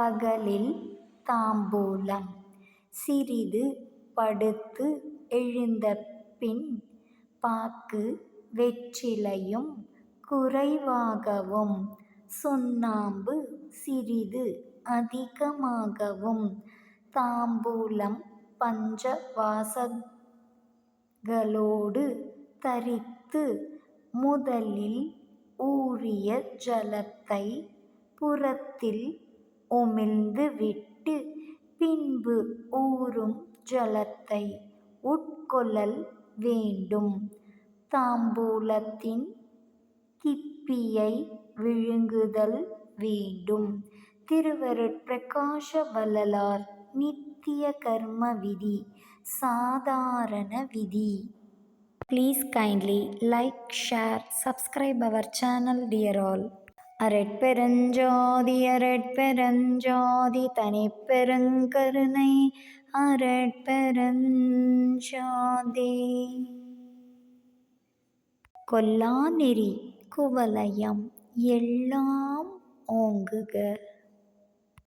பகலில் தாம்பூலம். சிறிது படுத்து எழுந்தபின் பாக்கு வெற்றிலையும் குறைவாகவும் சுண்ணாம்பு சிறிது அதிகமாகவும் தாம்பூலம் பஞ்ச வாசகளோடு தரித்து முதலில் ஊறிய ஜலத்தை புறத்தில் உமிழ்ந்துவிட்டு பின்பு ஊறும் ஜலத்தை உட்கொள்ளல் வேண்டும். தாம்பூலத்தின் கிப்பியை விழுங்குதல் வேண்டும். திருவருட்பிரகாச வள்ளலார் நித்திய கர்ம விதி சாதாரண விதி Please kindly like, share, subscribe our channel dear all. அரட்பெருஞ்சோதி அரட்பெருஞ்ஜோதி தனிப்பெருங்கருணை அரட்பெருஞ்ஜோதி கொல்லாநெறி குவலயம் எல்லாம் ஓங்குக.